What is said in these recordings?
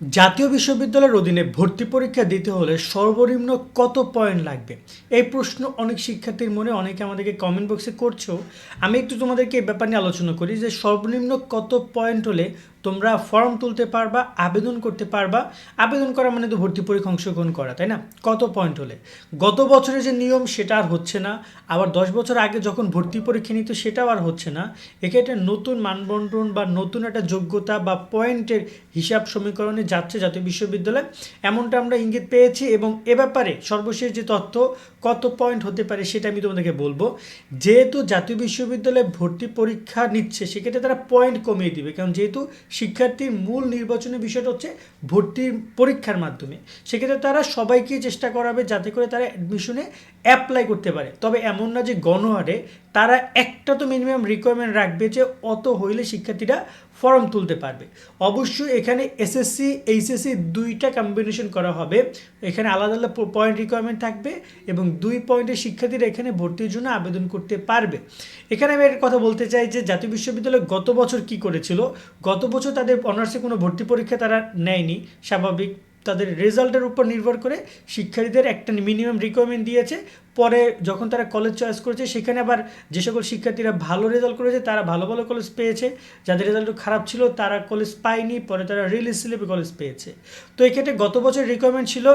জাতীয় বিশ্ববিদ্যালয়ের অধীনে ভর্তি পরীক্ষা দিতে হলে সর্বনিম্ন কত পয়েন্ট লাগবে? এই প্রশ্ন অনেক শিক্ষার্থীর মনে, অনেকে আমাদেরকে কমেন্ট বক্সে করছ। আমি একটু তোমাদেরকে এই ব্যাপার নিয়ে আলোচনা করি যে সর্বনিম্ন কত পয়েন্ট হলে তোমরা ফর্ম তুলতে পারবা, আবেদন করতে পারবা। আবেদন করা মানে তো ভর্তি পরীক্ষা অংশগ্রহণ করা, তাই না? কত পয়েন্ট হলে? গত বছরের যে নিয়ম সেটা আর হচ্ছে না। আবার দশ বছর আগে যখন ভর্তি পরীক্ষা নিত সেটাও আর হচ্ছে না। এক্ষেত্রে নতুন মানবন্টন বা নতুন একটা যোগ্যতা বা পয়েন্টের হিসাব সমীকরণে যাচ্ছে জাতীয় বিশ্ববিদ্যালয়। এমনটা আমরা ইঙ্গিত পেয়েছি এবং এ ব্যাপারে সর্বশেষ যে তথ্য, কত পয়েন্ট হতে পারে সেটা আমি তোমাদেরকে বলব। যেহেতু জাতীয় বিশ্ববিদ্যালয়ে ভর্তি পরীক্ষা নিচ্ছে, সেক্ষেত্রে তারা পয়েন্ট কমিয়ে দিবে। কারণ যেহেতু শিক্ষার্থীর মূল নির্বাচনের বিষয়টা হচ্ছে ভর্তির পরীক্ষার মাধ্যমে। সেক্ষেত্রে তারা সবাইকে চেষ্টা করাবে যাতে করে তারা অ্যাডমিশনে অ্যাপ্লাই করতে পারে। তবে এমন না যে গণহারে, তারা একটা তো মিনিমাম রিকোয়ারমেন্ট রাখবে যে অত হইলে শিক্ষার্থীরা ফর্ম তুলতে পারবে। অবশ্যই এখানে এসএসসি এইচএসসি দুইটা কম্বিনেশন করা হবে। এখানে আলাদা আলাদা পয়েন্ট রিকোয়ারমেন্ট থাকবে এবং দুই পয়েন্টের শিক্ষার্থীরা এখানে ভর্তির জন্য আবেদন করতে পারবে। এখানে আমি একটা কথা বলতে চাই যে জাতীয় বিশ্ববিদ্যালয় গত বছর কি করেছিল? গত বছর তাদের অনার্সে কোনো ভর্তি পরীক্ষা তারা নেয়নি। স্বাভাবিক। তাদের রেজাল্টের উপর নির্ভর করে শিক্ষার্থীদের একটা মিনিমাম রিকোয়ারমেন্ট দিয়েছে। পরে যখন তারা কলেজ চয়েস করেছে, সেখানে আবার যে সকল শিক্ষার্থীরা ভালো রেজাল্ট করেছে, তারা ভালো ভালো কলেজ পেয়েছে। যাদের রেজাল্ট খারাপ ছিল, তারা কলেজ পায়নি, পরে তারা রিলিজ স্লিপে কলেজ পেয়েছে। তো এক্ষেত্রে গত বছর রিকোয়ারমেন্ট ছিল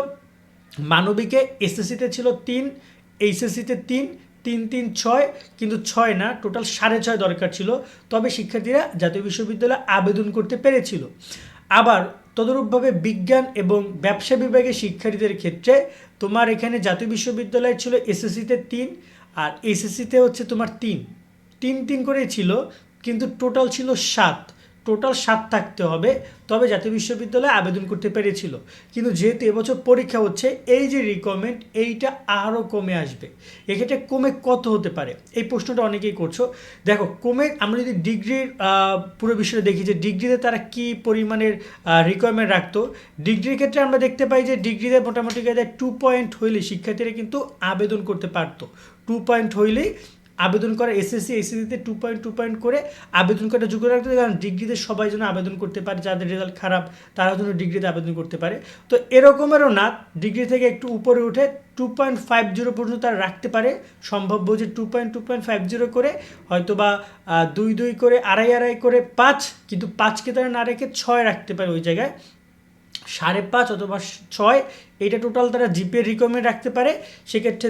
মানবিকে এসএসসিতে ছিল তিন এইচএসসিতে তিন তিন তিন, ছয়, কিন্তু ছয় না টোটাল সাড়ে ছয় দরকার ছিল। তবে শিক্ষার্থীরা জাতীয় বিশ্ববিদ্যালয়ে আবেদন করতে পেরেছিল। আবার তদরূপভাবে বিজ্ঞান এবং ব্যবসা বিভাগে শিক্ষার্থীদের ক্ষেত্রে তোমার এখানে জাতীয় বিশ্ববিদ্যালয় ছিল এসএসসিতে তিন আর এসএসসিতে হচ্ছে তোমার তিন। তিন তিন করে ছিল, কিন্তু টোটাল ছিল সাত। টোটাল সাত থাকতে হবে, তবে জাতীয় বিশ্ববিদ্যালয়ে আবেদন করতে পেরেছিল। কিন্তু যেহেতু এবছর পরীক্ষা হচ্ছে, এই যে রিকোয়ারমেন্ট এইটা আরও কমে আসবে। এক্ষেত্রে কমে কত হতে পারে? এই প্রশ্নটা অনেকেই করছ। দেখো, কমে আমরা যদি ডিগ্রির পুরো বিষয়টা দেখি যে ডিগ্রিতে তারা কি পরিমাণের রিকোয়ারমেন্ট রাখতো? ডিগ্রির ক্ষেত্রে আমরা দেখতে পাই যে ডিগ্রিতে মোটামুটি টু পয়েন্ট হইলে শিক্ষার্থীরা কিন্তু আবেদন করতে পারতো। টু পয়েন্ট হইলেই আবেদন করা এসএসসি এসএসসিতে টু পয়েন্ট টু পয়েন্ট করে আবেদন করাটা যোগ্য রাখতে কারণ ডিগ্রিতে সবাই যেন আবেদন করতে পারে, যাদের রেজাল্ট খারাপ তারা যেন ডিগ্রিতে আবেদন করতে পারে। তো এরকমেরও না, ডিগ্রি থেকে একটু উপরে উঠে টু পয়েন্ট ফাইভ জিরো পর্যন্ত তারা রাখতে পারে। সম্ভাব্য যে two point two point five zero করে হয়তো বা দুই দুই করে, আড়াই আড়াই করে পাঁচ, কিন্তু পাঁচকে তারা না রেখে ছয় রাখতে পারে ওই জায়গায়। সাড়ে পাঁচ অথবা ছয় এইটা টোটাল তারা জিপে রিকমেন্ড রাখতে পারে। সেক্ষেত্রে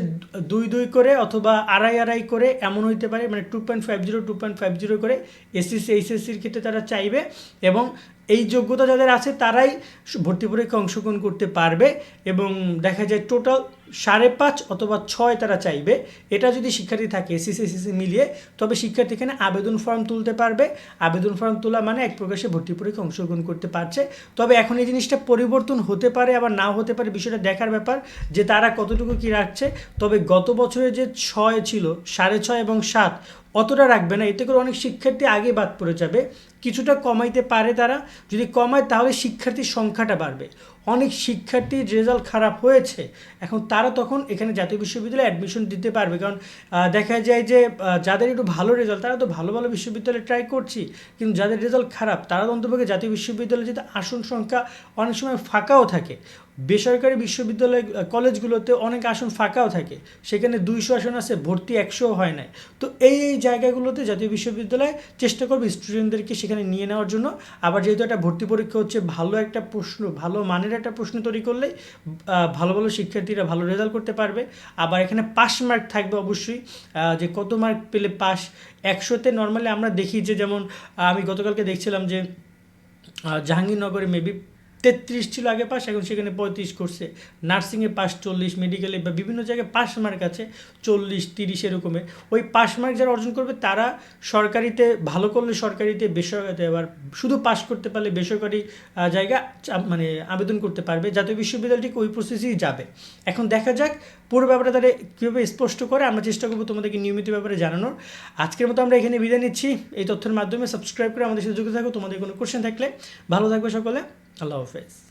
দুই দুই করে অথবা আড়াই আড়াই করে এমন হইতে পারে মানে two point five zero two point five zero করে এসএসসি এইচএসসির ক্ষেত্রে তারা চাইবে এবং এই যোগ্যতা যাদের আছে তারাই ভর্তি পরীক্ষা অংশগ্রহণ করতে পারবে এবং দেখা যায় টোটাল সাড়ে পাঁচ অথবা ছয় তারা চাইবে। এটা যদি শিক্ষার্থী থাকে এসিসি এসিসি মিলিয়ে, তবে শিক্ষার্থী এখানে আবেদন ফর্ম তুলতে পারবে। আবেদন ফর্ম তোলা মানে এক প্রকাশে ভর্তি পরীক্ষা অংশগ্রহণ করতে পারছে। তবে এখন এই জিনিসটা পরিবর্তন হতে পারে, আবার নাও হতে পারে বিষয়টা দেখার ব্যাপার যে তারা কতটুকু কী রাখছে। তবে গত বছরে যে ছয় ছিল, সাড়ে ছয় এবং সাত অতটা রাখবে না। এতে করে অনেক শিক্ষার্থী আগে বাদ পড়ে যাবে। কিছুটা কমাইতে পারে তারা। যদি কমায়, তাহলে শিক্ষার্থীর সংখ্যাটা বাড়বে। অনেক শিক্ষার্থীর রেজাল্ট খারাপ হয়েছে। এখন তারা তখন এখানে জাতীয় বিশ্ববিদ্যালয়ে অ্যাডমিশন দিতে পারবে। কারণ দেখা যায় যে যাদের একটু ভালো রেজাল্ট, তারা তো ভালো ভালো বিশ্ববিদ্যালয়ে ট্রাই করছি। কিন্তু যাদের রেজাল্ট খারাপ, তারা অন্তপক্ষে জাতীয় বিশ্ববিদ্যালয়ে যেতে আসন সংখ্যা অনেক সময় ফাঁকাও থাকে। বেসরকারি বিশ্ববিদ্যালয় কলেজগুলোতে অনেক আসন ফাঁকাও থাকে। সেখানে দুইশো আসন আছে, ভর্তি একশো হয় নাই। তো এই এই জায়গাগুলোতে জাতীয় বিশ্ববিদ্যালয় চেষ্টা করবে স্টুডেন্টদেরকে সেখানে নিয়ে নেওয়ার জন্য। আবার যেহেতু একটা ভর্তি পরীক্ষা হচ্ছে, ভালো একটা প্রশ্ন, ভালো মানের একটা প্রশ্ন তৈরি করলে ভালো ভালো শিক্ষার্থীরা ভালো রেজাল্ট করতে পারবে। আবার এখানে পাস মার্ক থাকবে অবশ্যই যে কত মার্ক পেলে পাস একশোতে নর্মালি আমরা দেখি যে যেমন আমি গতকালকে দেখছিলাম যে জাহাঙ্গীরনগরে মেবি তেত্রিশ ছিল আগে পাস এখন সেখানে পঁয়ত্রিশ করছে। নার্সিংয়ে পাস চল্লিশ, মেডিকেলে বা বিভিন্ন জায়গায় পাস মার্ক আছে চল্লিশ, তিরিশ এরকমের। ওই পাস মার্ক যারা অর্জন করবে, তারা সরকারিতে, ভালো করলে সরকারিতে বেসরকারিতে এবার শুধু পাস করতে পারলে বেসরকারি জায়গা মানে আবেদন করতে পারবে। জাতীয় বিশ্ববিদ্যালয়টি ওই প্রসেসেই যাবে। এখন দেখা যাক, পুরো ব্যাপারে তারা কীভাবে স্পষ্ট করে আমরা চেষ্টা করব তোমাদেরকে নিয়মিত ব্যাপারে জানানোর। আজকের মতো আমরা এখানে বিদায় নিচ্ছি। এই তথ্যের মাধ্যমে সাবস্ক্রাইব করে আমাদের সাথে যুক্ত থাকো। তোমাদের কোনো কোশ্চেন থাকলে ভালো থাকবে সকলে। আল্লাহ হাফেজ